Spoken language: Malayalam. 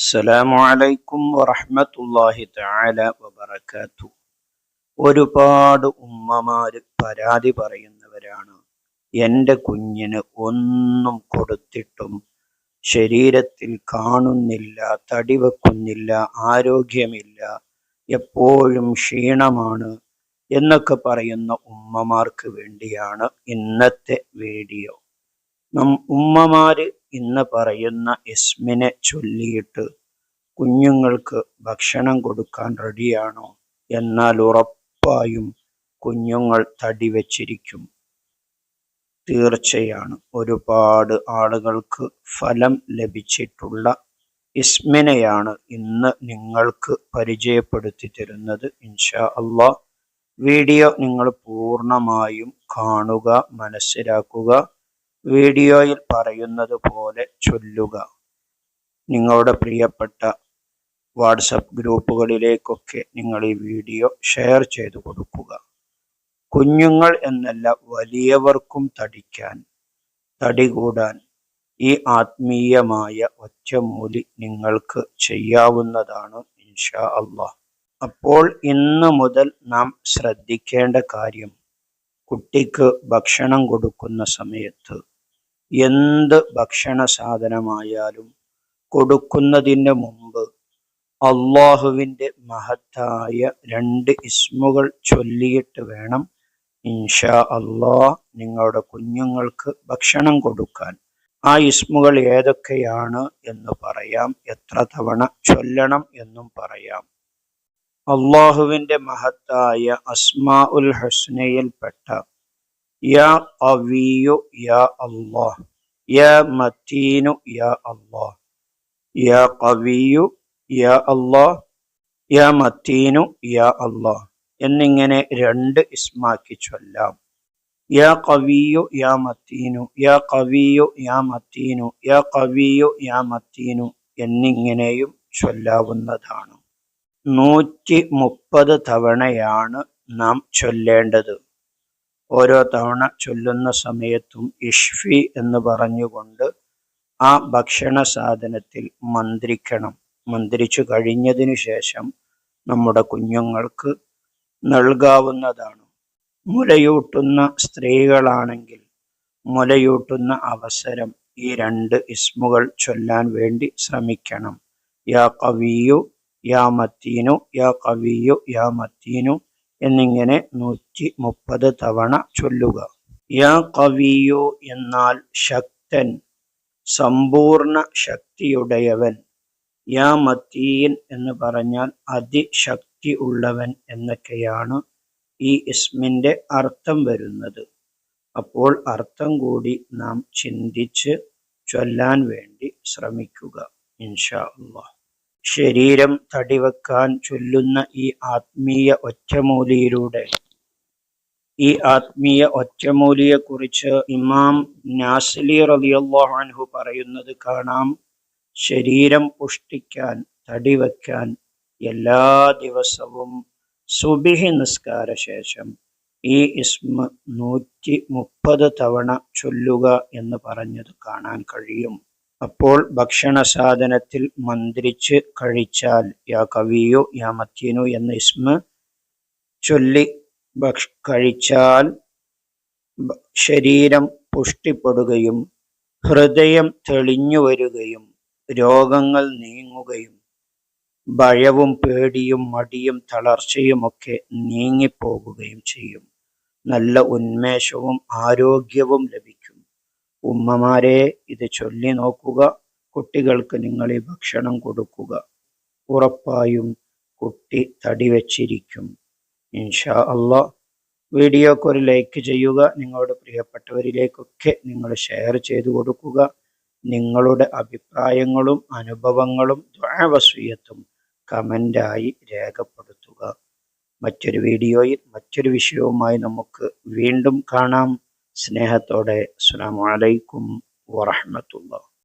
അസ്സലാമു അലൈക്കും വറഹ്മത്തുള്ളാഹി തആല വബറകാതു ഒരുപാട് ഉമ്മമാര് പരാതി പറയുന്നവരാണ്. എന്റെ കുഞ്ഞിന് ഒന്നും കൊടുത്തിട്ടും ശരീരത്തിൽ കാണുന്നില്ല തടി വെക്കുന്നില്ല ആരോഗ്യമില്ല എപ്പോഴും ക്ഷീണമാണ് എന്നൊക്കെ പറയുന്ന ഉമ്മമാർക്ക് വേണ്ടിയാണ് ഇന്നത്തെ വീഡിയോ. ഉമ്മമാര് ഇന്ന് പറയുന്ന ഇസ്മിനെ ചൊല്ലിയിട്ട് കുഞ്ഞുങ്ങൾക്ക് ഭക്ഷണം കൊടുക്കാൻ റെഡിയാണോ? എന്നാൽ ഉറപ്പായും കുഞ്ഞുങ്ങൾ തടി വച്ചിരിക്കും. തീർച്ചയാണ്. ഒരുപാട് ആളുകൾക്ക് ഫലം ലഭിച്ചിട്ടുള്ള ഇസ്മിനെയാണ് ഇന്ന് നിങ്ങൾക്ക് പരിചയപ്പെടുത്തി തരുന്നത്. ഇൻഷാ അള്ളാഹ് വീഡിയോ നിങ്ങൾ പൂർണമായും കാണുക മനസ്സിലാക്കുക. വീഡിയോയിൽ പറയുന്നത് പോലെ ചൊല്ലുക. നിങ്ങളുടെ പ്രിയപ്പെട്ട വാട്സപ്പ് ഗ്രൂപ്പുകളിലേക്കൊക്കെ നിങ്ങൾ ഈ വീഡിയോ ഷെയർ ചെയ്തു കൊടുക്കുക. കുഞ്ഞുങ്ങൾ എന്നല്ല വലിയവർക്കും തടിക്കാൻ തടി കൂടാൻ ഈ ആത്മീയമായ ഒറ്റമൂലി നിങ്ങൾക്ക് ചെയ്യാവുന്നതാണ് ഇൻഷാ അള്ളാഹ്. അപ്പോൾ ഇന്ന് മുതൽ നാം ശ്രദ്ധിക്കേണ്ട കാര്യം കുട്ടിക്ക് ഭക്ഷണം കൊടുക്കുന്ന സമയത്ത് എന്ത് ഭക്ഷണ സാധനമായാലും കൊടുക്കുന്നതിന് മുമ്പ് അള്ളാഹുവിന്റെ മഹത്തായ രണ്ട് ഇസ്മുകൾ ചൊല്ലിയിട്ട് വേണം ഇൻഷാ അള്ളാഹ് നിങ്ങളുടെ കുഞ്ഞുങ്ങൾക്ക് ഭക്ഷണം കൊടുക്കാൻ. ആ ഇസ്മുകൾ ഏതൊക്കെയാണ് എന്ന് പറയാം. എത്ര തവണ ചൊല്ലണം എന്നും പറയാം. അള്ളാഹുവിന്റെ മഹത്തായ അസ്മാ ഉൽ ഹസ്നയിൽപ്പെട്ട യാ അവിയു യാ അള്ളാഹ് യാ മതീനു യാ അള്ളാഹ് യാ കവിയു യാ അള്ളാഹ് യാ മത്തീനു യാ അള്ളാഹ് എന്നിങ്ങനെ രണ്ട് ഇസ്മാക്കി ചൊല്ലാം. യാ കവിയു യാ മത്തീനു യാ കവിയു യാ മത്തീനു യാ കവിയു യാ മത്തീനു എന്നിങ്ങനെയും ചൊല്ലാവുന്നതാണ്. നൂറ്റി മുപ്പത് തവണയാണ് നാം ചൊല്ലേണ്ടത്. ഓരോ തവണ ചൊല്ലുന്ന സമയത്തും ഇഷ്ഫി എന്ന് പറഞ്ഞുകൊണ്ട് ആ ഭക്ഷണ സാധനത്തിൽ മന്ത്രിക്കണം. മന്ത്രിച്ചു കഴിഞ്ഞതിനു ശേഷം നമ്മുടെ കുഞ്ഞുങ്ങൾക്ക് നൽകാവുന്നതാണ്. മുലയൂട്ടുന്ന സ്ത്രീകളാണെങ്കിൽ മുലയൂട്ടുന്ന അവസരം ഈ രണ്ട് ഇസ്മുകൾ ചൊല്ലാൻ വേണ്ടി ശ്രമിക്കണം. യാ കവിയു യാ മത്തീനു യാ കവിയു യാ മത്തീനു എന്നിങ്ങനെ നൂറ്റി മുപ്പത് തവണ ചൊല്ലുക. യാ കവിയു എന്നാൽ ശക്തൻ സമ്പൂർണ ശക്തിയുടയവൻ. യാ മത്തീൻ എന്ന് പറഞ്ഞാൽ അതിശക്തി ഉള്ളവൻ എന്നൊക്കെയാണ് ഈ ഇസ്മിന്റെ അർത്ഥം വരുന്നത്. അപ്പോൾ അർത്ഥം കൂടി നാം ചിന്തിച്ച് ചൊല്ലാൻ വേണ്ടി ശ്രമിക്കുക ഇൻഷാ അള്ളാഹ് ശരീരം തടിവെക്കാൻ ചൊല്ലുന്ന ഈ ആത്മീയ ഒറ്റമൂലിയിലൂടെ. ഈ ആത്മീയ ഒറ്റമൂലിയെക്കുറിച്ച് ഇമാം നാസ്ലി റളിയല്ലാഹു അൻഹു പറയുന്നത് കാണാം. ശരീരം പുഷ്ടിക്കാൻ തടിവെക്കാൻ എല്ലാ ദിവസവും സുബിഹി നിസ്കാര ശേഷം ഈ ഇസ്മ നൂറ്റി മുപ്പത് തവണ ചൊല്ലുക എന്ന് പറഞ്ഞത് കാണാൻ കഴിയും. അപ്പോൾ ഭക്ഷണസാധനത്തിൽ മന്ത്രിച്ച് കഴിച്ചാൽ യാ കവിയോ യാ മത്യനു എന്ന ഇസ്മ ചൊല്ലി ഭക്ഷ കഴിച്ചാൽ ശരീരം പുഷ്ടിപ്പെടുകയും ഹൃദയം തെളിഞ്ഞു വരികയും രോഗങ്ങൾ നീങ്ങുകയും ഭയവും പേടിയും മടിയും തളർച്ചയും തളർച്ചയുമൊക്കെ നീങ്ങിപ്പോകുകയും ചെയ്യും. നല്ല ഉന്മേഷവും ആരോഗ്യവും ലഭിക്കും. ഉമ്മമാരെ ഇത് ചൊല്ലി നോക്കുക. കുട്ടികൾക്ക് നിങ്ങൾ ഈ ഭക്ഷണം കൊടുക്കുക. ഉറപ്പായും കുട്ടി തടി വച്ചിരിക്കും. ഇൻഷാ അള്ളാ. വീഡിയോക്ക് ഒരു ലൈക്ക് ചെയ്യുക. നിങ്ങളുടെ പ്രിയപ്പെട്ടവരിലേക്കൊക്കെ നിങ്ങൾ ഷെയർ ചെയ്തു കൊടുക്കുക. നിങ്ങളുടെ അഭിപ്രായങ്ങളും അനുഭവങ്ങളും ദ്വാവസ്വീയത്തും കമന്റായി രേഖപ്പെടുത്തുക. മറ്റൊരു വീഡിയോയിൽ മറ്റൊരു വിഷയവുമായി നമുക്ക് വീണ്ടും കാണാം. സ്നേഹത്തോടെ അസ്സാം വലൈക്കും വറഹമത്തുള്ള